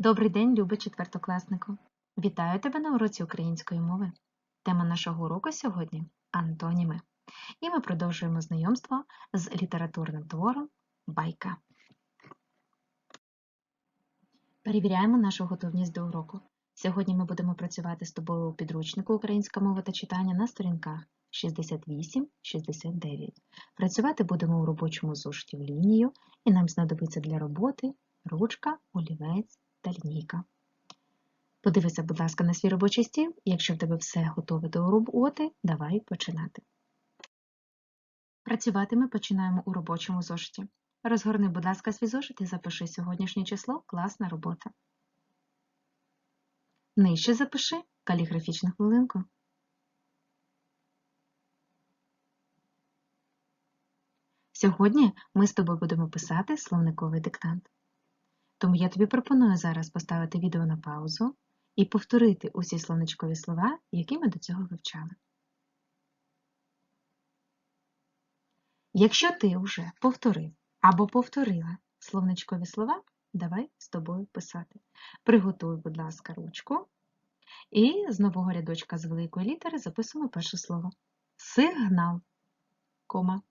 Добрий день, любий четвертокласнику! Вітаю тебе на уроці української мови. Тема нашого уроку сьогодні антоніми. І ми продовжуємо знайомство з літературним твором Байка. Перевіряємо нашу готовність до уроку. Сьогодні ми будемо працювати з тобою у підручнику Українська мова та читання на сторінках 68-69. Працювати будемо у робочому зошиті в лінію, і нам знадобиться для роботи ручка, олівець та лінійка. Подивися, будь ласка, на свій робочий стіл, якщо в тебе все готове до роботи, давай починати. Працювати ми починаємо у робочому зошиті. Розгорни, будь ласка, свій зошит і запиши сьогоднішнє число класна робота. Нижче запиши каліграфічну хвилинку. Сьогодні ми з тобою будемо писати словниковий диктант. Тому я тобі пропоную зараз поставити відео на паузу і повторити усі словничкові слова, які ми до цього вивчали. Якщо ти вже повторив або повторила словничкові слова, давай з тобою писати. Приготуй, будь ласка, ручку. І з нового рядочка з великої літери записуємо перше слово. Сигнал, кома.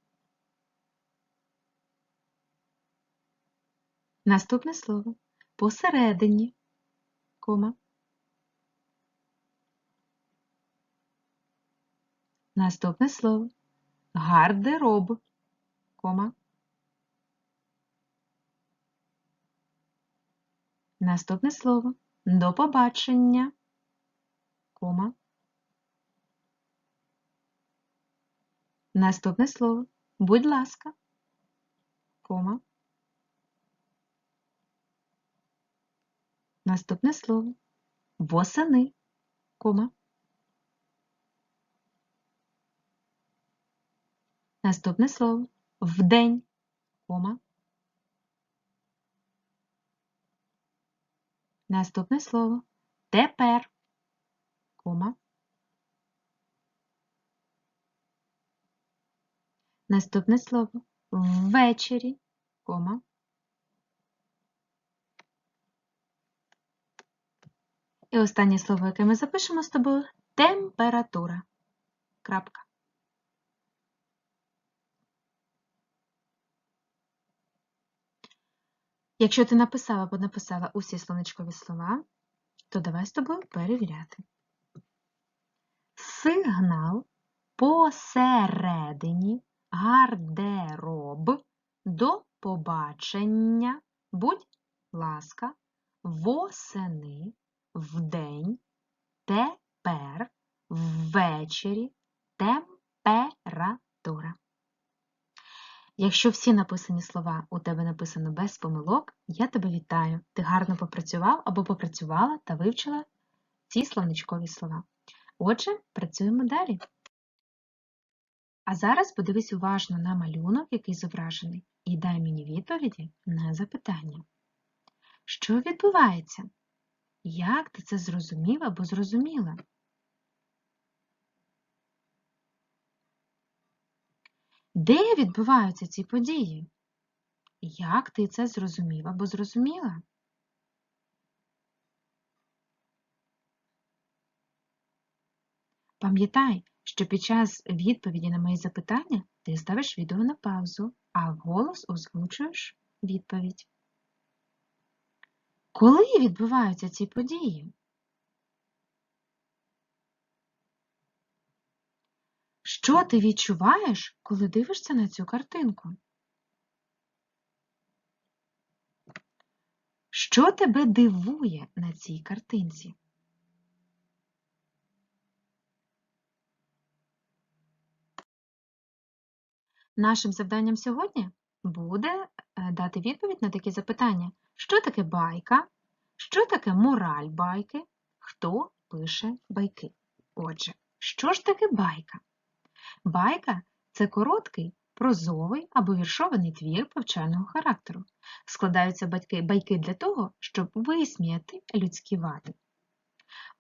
Наступне слово посередині, кома. Наступне слово гардероб, кома. Наступне слово до побачення, кома. Наступне слово будь ласка, кома. Наступне слово восени, кома. Наступне слово вдень, кома. Наступне слово тепер, кома. Наступне слово ввечері, кома. І останнє слово, яке ми запишемо з тобою температура. Крапка. Якщо ти написала або написала усі словничкові слова, то давай з тобою перевіряти. Сигнал посередині гардероб до побачення, будь ласка, восени вдень, тепер, ввечері, температура. Якщо всі написані слова у тебе написано без помилок, я тебе вітаю. Ти гарно попрацював або попрацювала та вивчила ці словничкові слова. Отже, працюємо далі. А зараз подивись уважно на малюнок, який зображений, і дай мені відповіді на запитання. Що відбувається? Як ти це зрозумів або зрозуміла? Де відбуваються ці події? Як ти це зрозумів або зрозуміла? Пам'ятай, що під час відповіді на мої запитання ти ставиш відео на паузу, а вголос озвучуєш відповідь. Коли відбуваються ці події? Що ти відчуваєш, коли дивишся на цю картинку? Що тебе дивує на цій картинці? Нашим завданням сьогодні буде дати відповідь на такі запитання. Що таке байка? Що таке мораль байки? Хто пише байки? Отже, що ж таке байка? Байка це короткий, прозовий або віршований твір повчального характеру. Складаються батьки, байки для того, щоб висміяти людські вади.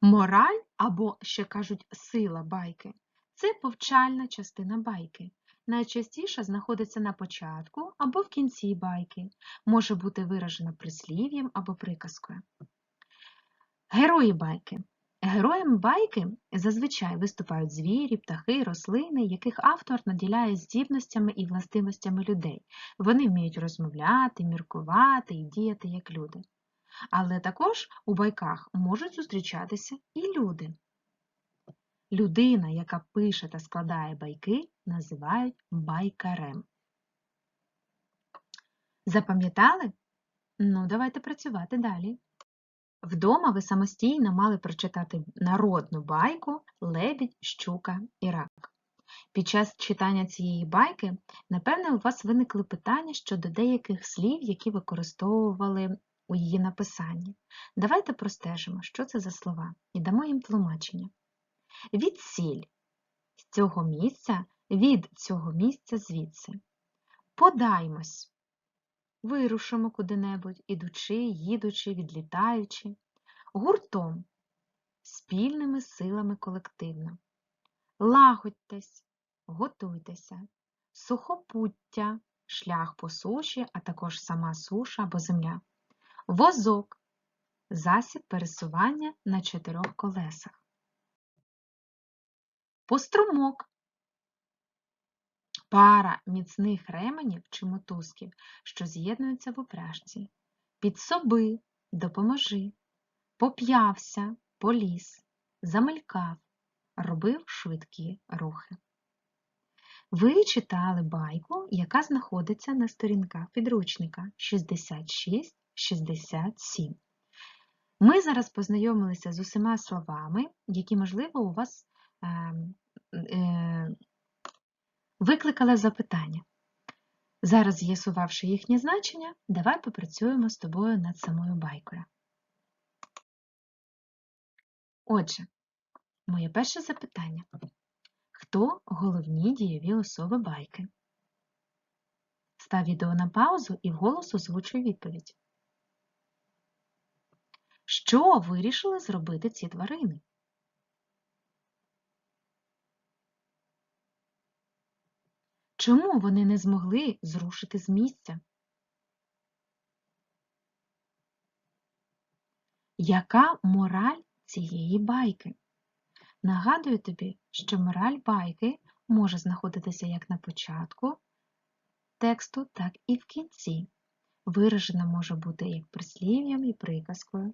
Мораль або, ще кажуть, сила байки це повчальна частина байки. Найчастіше знаходиться на початку або в кінці байки, може бути виражена прислів'ям або приказкою. Герої байки. Героями байки зазвичай виступають звірі, птахи, рослини, яких автор наділяє здібностями і властивостями людей. Вони вміють розмовляти, міркувати і діяти як люди. Але також у байках можуть зустрічатися і люди. Людина, яка пише та складає байки, називають байкарем. Запам'ятали? Ну, давайте працювати далі. Вдома ви самостійно мали прочитати народну байку Лебідь, щука і рак. Під час читання цієї байки, напевне, у вас виникли питання щодо деяких слів, які використовували у її написанні. Давайте простежимо, що це за слова, і дамо їм тлумачення. Відсіль з цього місця, від цього місця звідси. Подаймось. Вирушимо куди-небудь, ідучи, їдучи, відлітаючи, гуртом, спільними силами колективно. Лагодьтесь, готуйтеся, сухопуття, шлях по суші, а також сама суша або земля, возок, засіб пересування на чотирьох колесах, пострумок, пара міцних ременів чи мотузків, що з'єднуються в упряжці, підсоби, допоможи, поп'явся, поліз, замелькав, робив швидкі рухи. Ви читали байку, яка знаходиться на сторінках підручника 66-67. Ми зараз познайомилися з усіма словами, які, можливо, у вас е, е, запитання. Зараз, з'ясувавши їхнє значення, давай попрацюємо з тобою над самою байкою. Отже, моє перше запитання. Хто головні дієві особи байки? Став відео на паузу і вголос озвучуй відповідь. Що вирішили зробити ці тварини? Чому вони не змогли зрушити з місця? Яка мораль цієї байки? Нагадую тобі, що мораль байки може знаходитися як на початку тексту, так і в кінці. Виражена може бути як прислів'ям і приказкою,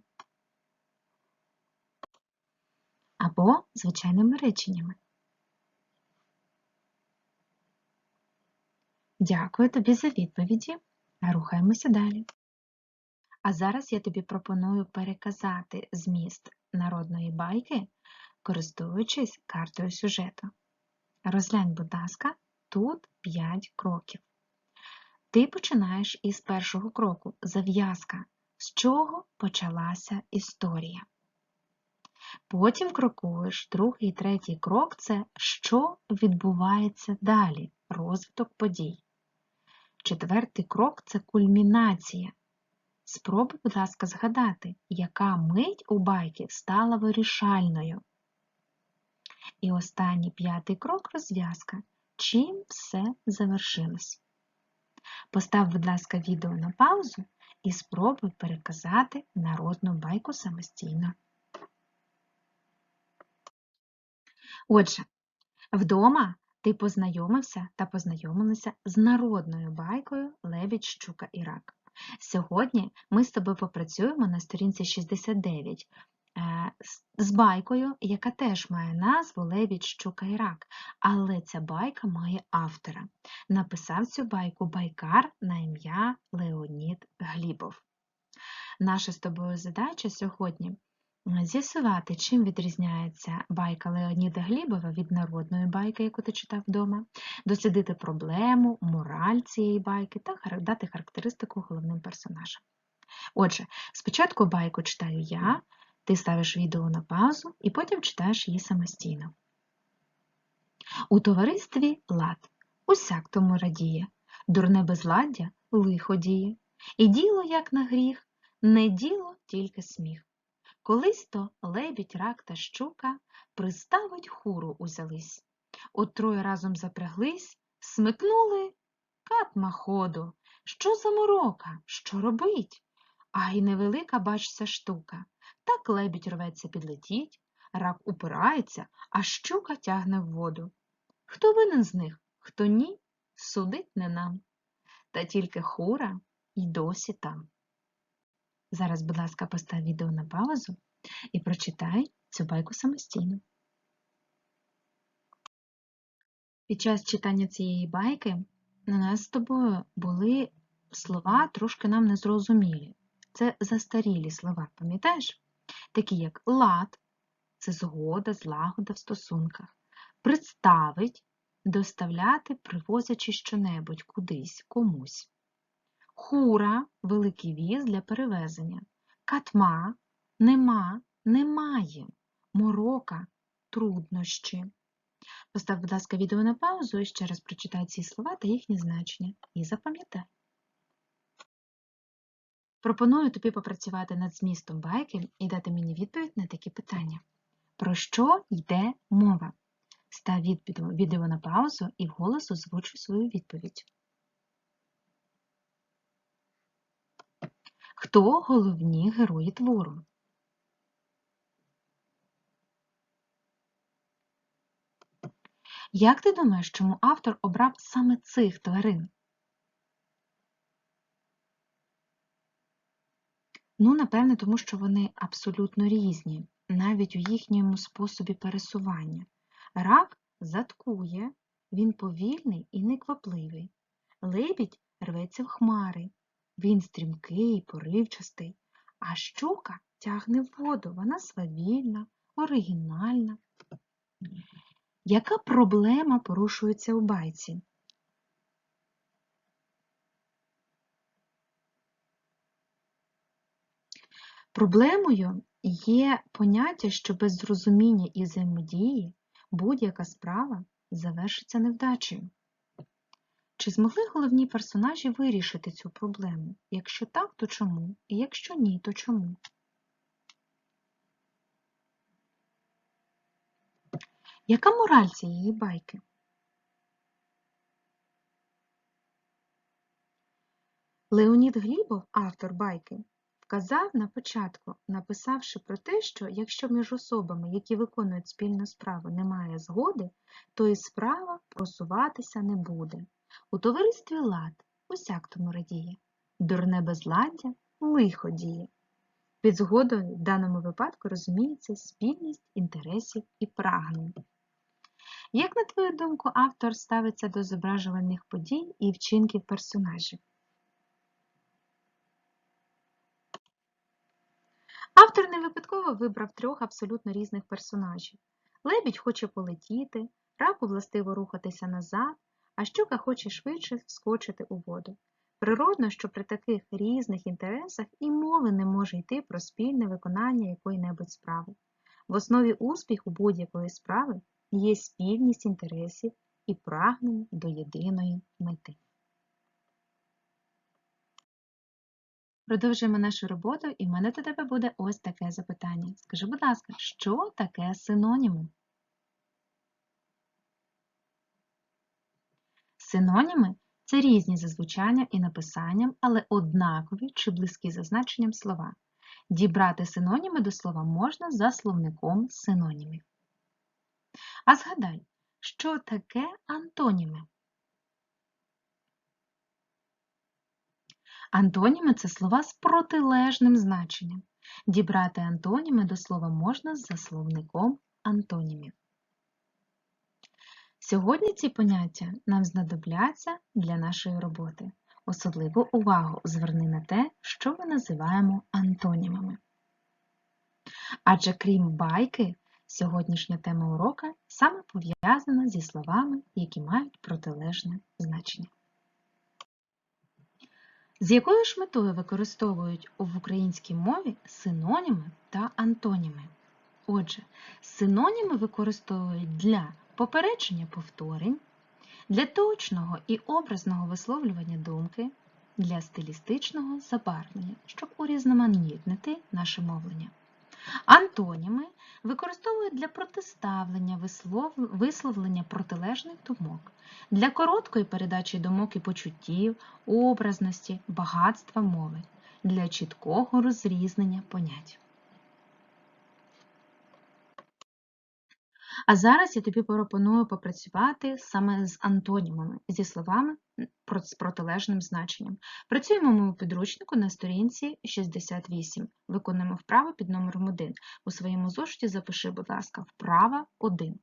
або звичайними реченнями. Дякую тобі за відповіді. Рухаємося далі. А зараз я тобі пропоную переказати зміст народної байки, користуючись картою сюжету. Розглянь, будь ласка, тут 5 кроків. Ти починаєш із першого кроку зав'язка, з чого почалася історія. Потім крокуєш другий і третій крок це що відбувається далі, розвиток подій. Четвертий крок це кульмінація. Спробуй, будь ласка, згадати, яка мить у байки стала вирішальною. І останній п'ятий крок розв'язка. Чим все завершилось. Постав, будь ласка, відео на паузу і спробуй переказати народну байку самостійно. Отже, вдома ти познайомився та познайомилася з народною байкою Лебідь, щука і рак. Сьогодні ми з тобою попрацюємо на сторінці 69 е, з байкою, яка теж має назву Лебідь, щука і рак, але ця байка має автора. Написав цю байку байкар на ім'я Леонід Глібов. Наша з тобою задача сьогодні з'ясувати, чим відрізняється байка Леоніда Глібова від народної байки, яку ти читав вдома, дослідити проблему, мораль цієї байки та дати характеристику головним персонажам. Отже, спочатку байку читаю я, ти ставиш відео на паузу і потім читаєш її самостійно. У товаристві лад усяк тому радіє, дурне безладдя лихо діє, і діло, як на гріх, не діло тільки сміх. Колись то лебідь, рак та щука приставить хуру узялись. От троє разом запряглись, смикнули катма ходу. Що за морока? Що робить? А й невелика, бачся, штука. Так лебідь рветься підлетіть, рак упирається, а щука тягне в воду. Хто винен з них, хто ні, судить не нам. Та тільки хура й досі там. Зараз, будь ласка, постав відео на паузу і прочитай цю байку самостійно. Під час читання цієї байки на нас з тобою були слова трошки нам незрозумілі. Це застарілі слова, пам'ятаєш? Такі як лад, це згода, злагода в стосунках, представить, доставляти, привозячи щонебудь кудись, комусь. Хура великий віз для перевезення. Катма нема, немає. Морока труднощі. Постав, будь ласка, відео на паузу і ще раз прочитай ці слова та їхні значення. І запам'ятай. Пропоную тобі попрацювати над змістом байки і дати мені відповідь на такі питання. Про що йде мова? Став відео на паузу і вголос озвучуй свою відповідь. Хто головні герої твору? Як ти думаєш, чому автор обрав саме цих тварин? Ну, напевне, тому що вони абсолютно різні, навіть у їхньому способі пересування. Рак заткує, він повільний і неквапливий. Лебідь рветься в хмари, він стрімкий, поривчастий, а щука тягне воду, вона свавільна, оригінальна. Яка проблема порушується у байці? Проблемою є поняття, що без зрозуміння і взаємодії будь-яка справа завершиться невдачею. Чи змогли головні персонажі вирішити цю проблему? Якщо так, то чому? І якщо ні, то чому? Яка мораль цієї байки? Леонід Глібов, автор байки, вказав на початку, написавши про те, що якщо між особами, які виконують спільну справу, немає згоди, то і справа просуватися не буде. У товаристві лад усяк тому радіє, дурне безладдя лихо діє. Під згодою в даному випадку розуміється спільність інтересів і прагнень. Як, на твою думку, автор ставиться до зображувальних подій і вчинків персонажів? Автор не випадково вибрав трьох абсолютно різних персонажів. Лебідь хоче полетіти, раку властиво рухатися назад, а щука хоче швидше вскочити у воду. Природно, що при таких різних інтересах і мови не може йти про спільне виконання якої-небудь справи. В основі успіху будь-якої справи є спільність інтересів і прагнення до єдиної мети. Продовжуємо нашу роботу, і в мене до тебе буде ось таке запитання. Скажи, будь ласка, що таке синоніми? Синоніми це різні за звучанням і написанням, але однакові чи близькі за значенням слова. Дібрати синоніми до слова можна за словником синонімів. А згадай, що таке антоніми? Антоніми це слова з протилежним значенням. Дібрати антоніми до слова можна за словником антонімів. Сьогодні ці поняття нам знадобляться для нашої роботи. Особливу увагу зверни на те, що ми називаємо антонімами. Адже крім байки, сьогоднішня тема урока саме пов'язана зі словами, які мають протилежне значення. З якою ж метою використовують в українській мові синоніми та антоніми? Отже, синоніми використовують для попередження повторень, для точного і образного висловлювання думки, для стилістичного забарвлення, щоб урізноманітнити наше мовлення. Антоніми використовують для протиставлення висловлення протилежних думок, для короткої передачі думок і почуттів, образності, багатства мови, для чіткого розрізнення понять. А зараз я тобі пропоную попрацювати саме з антонімами, зі словами з протилежним значенням. Працюємо ми у підручнику на сторінці 68. Виконуємо вправу під номером 1. У своєму зошиті запиши, будь ласка, вправа 1.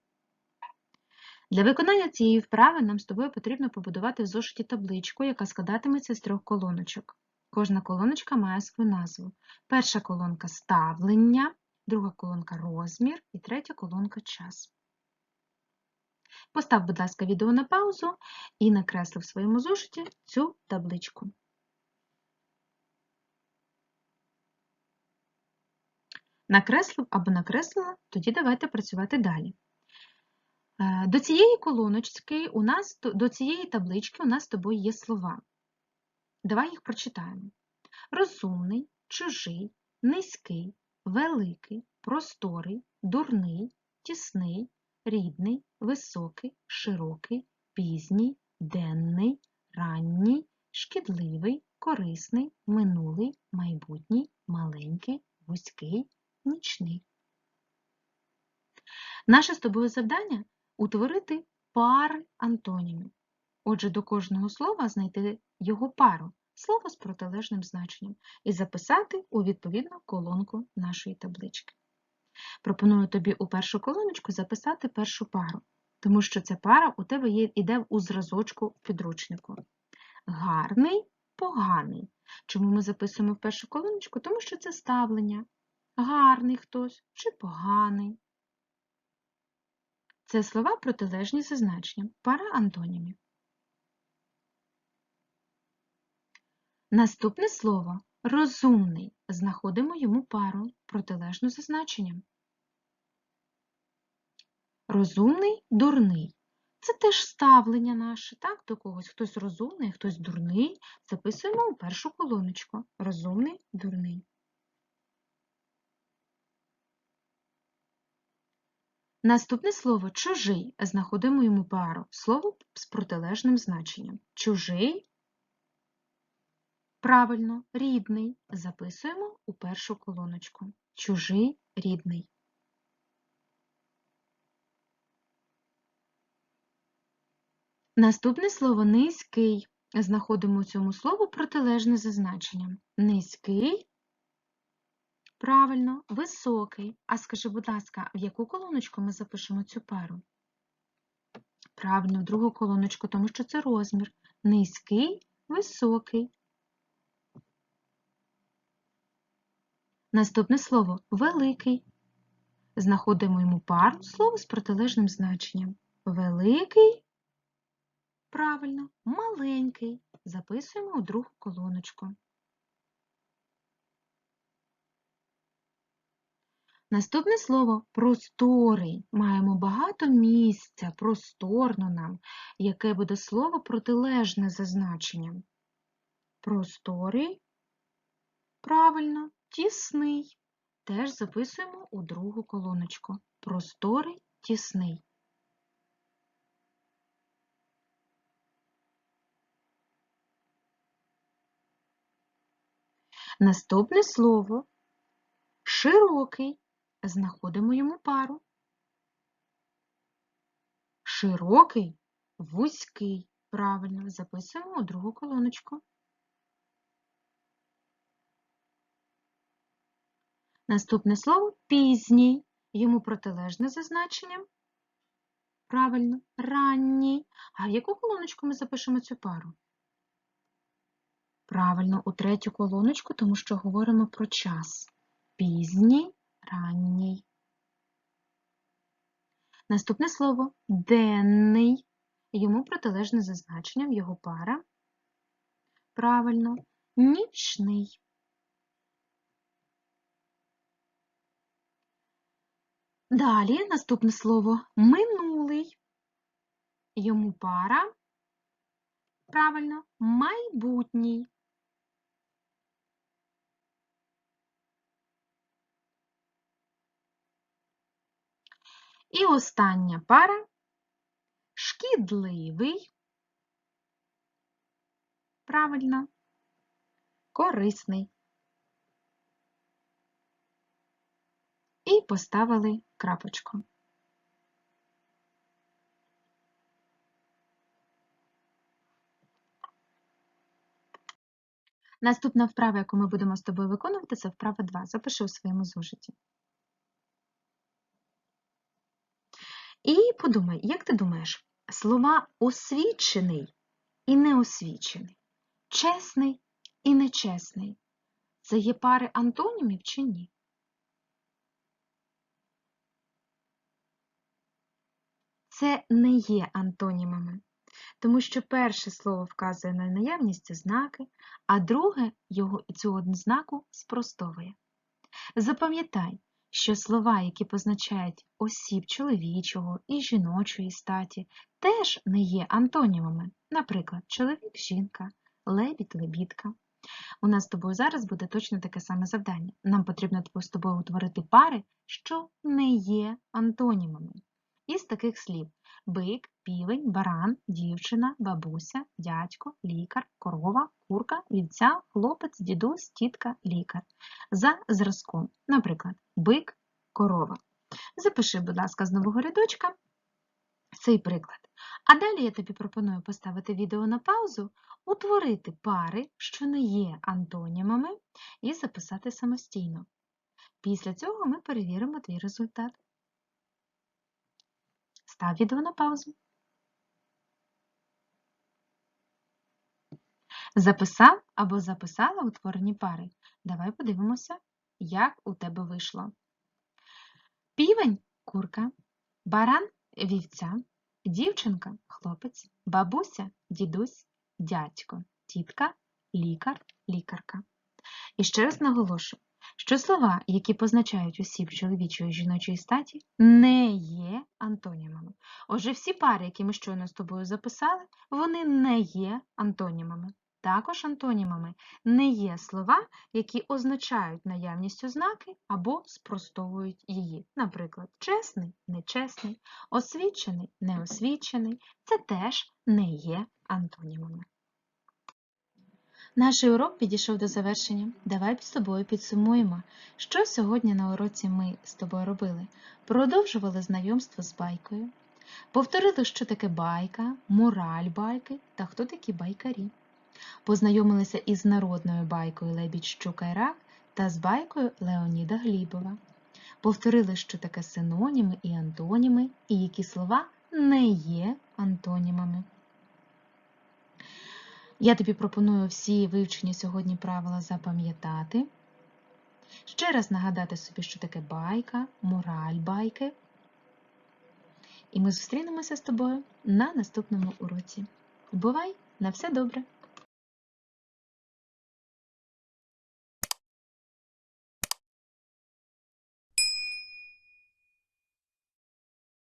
Для виконання цієї вправи нам з тобою потрібно побудувати в зошиті табличку, яка складатиметься з трьох колоночок. Кожна колоночка має свою назву. Перша колонка ставлення, друга колонка розмір і третя колонка час. Постав, будь ласка, відео на паузу і накресли в своєму зошиті цю табличку. Накреслив або накреслила, тоді давайте працювати далі. Е, До цієї колоночки у нас до цієї таблички у нас з тобою є слова. Давай їх прочитаємо. Розумний, чужий, низький, великий, просторий, дурний, тісний, рідний, високий, широкий, пізній, денний, ранній, шкідливий, корисний, минулий, майбутній, маленький, вузький, нічний. Наше з тобою завдання утворити пари антонімів. Отже, до кожного слова знайти його пару, слово з протилежним значенням, і записати у відповідну колонку нашої таблички. Пропоную тобі у першу колоночку записати першу пару, тому що ця пара у тебе є, іде у зразочку підручнику. Гарний, поганий. Чому ми записуємо в першу колоночку? Тому що це ставлення. Гарний хтось чи поганий. Це слова протилежні за значенням, пара антонімів. Наступне слово розумний. Знаходимо йому пару протилежну за значенням. Розумний, дурний. Це теж ставлення наше, так, до когось. Хтось розумний, хтось дурний. Записуємо у першу колоночку. Розумний, дурний. Наступне слово чужий. Знаходимо йому пару. Слово з протилежним значенням. Чужий, правильно, рідний. Записуємо у першу колоночку. Чужий, рідний. Наступне слово низький. Знаходимо у цьому слову протилежне за значенням. Низький, правильно, високий. А скажи, будь ласка, в яку колоночку ми запишемо цю пару? Правильно, в другу колоночку, тому що це розмір. Низький, високий. Наступне слово великий. Знаходимо йому пару слово з протилежним значенням. Великий, правильно, маленький. Записуємо у другу колоночку. Наступне слово просторий. Маємо багато місця, просторно нам, яке буде слово протилежне за значенням. Просторий, правильно, тісний. Теж записуємо у другу колоночку. Просторий, тісний. Наступне слово широкий. Знаходимо йому пару. Широкий, вузький. Правильно, записуємо у другу колоночку. Наступне слово пізній. Йому протилежне за значенням. Правильно, ранній. А в яку колоночку ми запишемо цю пару? Правильно, у третю колоночку, тому що говоримо про час. Пізній, ранній. Наступне слово денний. Йому протилежне за значенням його пара. Правильно, нічний. Далі наступне слово минулий. Йому пара. Правильно, майбутній. І остання пара шкідливий. Правильно, корисний. і поставили крапочку. Наступна вправа, яку ми будемо з тобою виконувати, це вправа 2. Запиши у своєму зужиті. І подумай, як ти думаєш, слова освічений і неосвічений, чесний і нечесний це є пари антонімів чи ні? Це не є антонімами, тому що перше слово вказує на наявність ознаки, а друге його цю ознаку спростовує. Запам'ятай, що слова, які позначають осіб чоловічого і жіночої статі, теж не є антонімами. Наприклад, чоловік, жінка, лебідь, лебідка. У нас з тобою зараз буде точно таке саме завдання. Нам потрібно з тобою утворити пари, що не є антонімами. Із таких слів бик, півень, баран, дівчина, бабуся, дядько, лікар, корова, курка, вівця, хлопець, дідусь, тітка, лікар. За зразком, наприклад, бик, корова. Запиши, будь ласка, з нового рядочка цей приклад. А далі я тобі пропоную поставити відео на паузу, утворити пари, що не є антонімами, і записати самостійно. Після цього ми перевіримо твій результат. Став відео на паузу. Записав або записала утворені пари. Давай подивимося, як у тебе вийшло. Півень курка, баран вівця, дівчинка хлопець, бабуся дідусь, дядько, тітка, лікар, лікарка. І ще раз наголошую, що слова, які позначають осіб чоловічої і жіночої статі, не є антонімами. Отже, всі пари, які ми щойно з тобою записали, вони не є антонімами. Також антонімами не є слова, які означають наявність ознаки або спростовують її. Наприклад, чесний, нечесний, освічений, неосвічений це теж не є антонімами. Наш урок підійшов до завершення. Давай з тобою підсумуємо, що сьогодні на уроці ми з тобою робили. Продовжували знайомство з байкою, повторили, що таке байка, мораль байки та хто такі байкарі. Познайомилися із народною байкою Лебідь Щука та з байкою Леоніда Глібова. Повторили, що таке синоніми і антоніми, і які слова не є антонімами. Я тобі пропоную всі вивчені сьогодні правила запам'ятати. Ще раз нагадати собі, що таке байка, мораль байки. І ми зустрінемося з тобою на наступному уроці. Бувай! На все добре!